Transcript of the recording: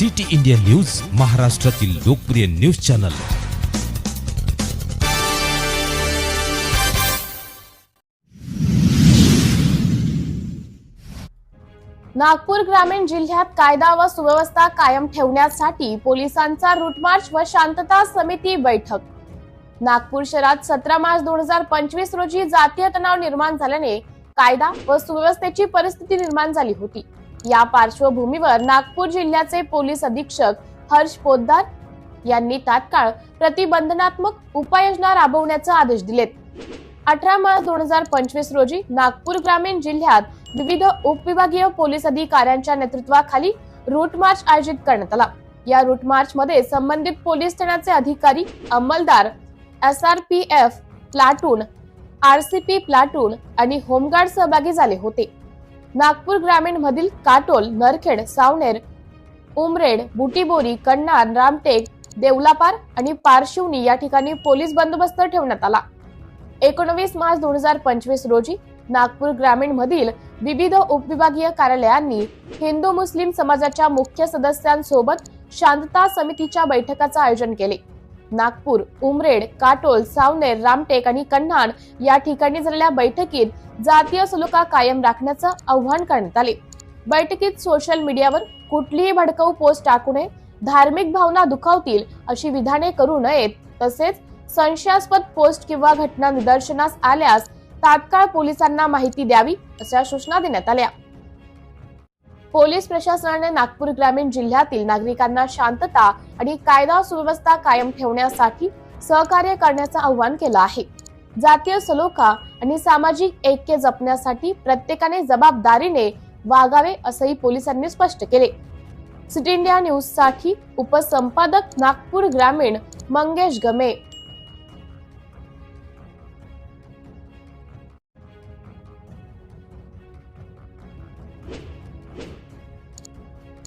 City India news महाराष्ट्रातील लोकप्रिय news channel. Nagpur ग्रामीण जिल्ह्यात कायदा व सुव्यवस्था कायम ठेवण्यासाठी पोलिसांचा रूटमार्च व शांतता समिती बैठक. नागपूर शहरात सतरा मार्च दोन हजार पंचवीस रोजी जातीय तणाव निर्माण झाल्याने कायदा व सुव्यवस्थेची परिस्थिती निर्माण झाली होती. या पार्श्वभूमीवर नागपूर जिल्ह्याचे पोलीस अधीक्षक हर्ष पोद्दार यांनी तात्काळ प्रतिबंधनात्मक उपाययोजना राबवण्याचे आदेश दिलेत. अठरा मार्च दोन हजार पंचवीस रोजी नागपूर ग्रामीण जिल्ह्यात विविध उपविभागीय पोलीस अधिकाऱ्यांच्या नेतृत्वाखाली रूट मार्च आयोजित करण्यात आला. या रूट मार्च मध्ये संबंधित पोलीस ठाण्याचे अधिकारी अंमलदार S R P F platoon RCP platoon आणि होमगार्ड सहभागी झाले होते. नागपूर ग्रामीण मधील काटोल नरखेड सावनेर उमरेड बुटीबोरी कन्नार रामटेक देवलापार आणि पारशिवनी या ठिकाणी पोलीस बंदोबस्त ठेवण्यात आला. एकोणवीस मार्च दोन हजार पंचवीस रोजी नागपूर ग्रामीण मधील विविध उपविभागीय कार्यालयांनी हिंदू मुस्लिम समाजाच्या मुख्य सदस्यांसोबत शांतता समितीच्या बैठकाचं आयोजन केले. नागपूर उमरेड काटोल सावनेर रामटेक आणि कन्हाण या ठिकाणी झालेल्या बैठकीत जातीय सलोखा कायम राखण्याचं आव्हान करण्यात आले. बैठकीत सोशल मीडियावर कुठलीही भडकाऊ पोस्ट टाकू नये धार्मिक भावना दुखावतील अशी विधाने करू नयेत तसेच संशयास्पद पोस्ट किंवा घटना निदर्शनास आल्यास तात्काळ पोलिसांना माहिती द्यावी अशा सूचना देण्यात आल्या. पोलीस प्रशासनाने नागपूर ग्रामीण जिल्ह्यातील नागरिकांना शांतता आणि कायदा सुव्यवस्था कायम ठेवण्यासाठी सहकार्य करण्याचं आवाहन केलं आहे. जातीय सलोखा आणि सामाजिक ऐक्य जपण्यासाठी प्रत्येकाने जबाबदारीने वागावे असंही पोलिसांनी स्पष्ट केले. सिटी इंडिया न्यूजसाठी उपसंपादक नागपूर ग्रामीण मंगेश गमे.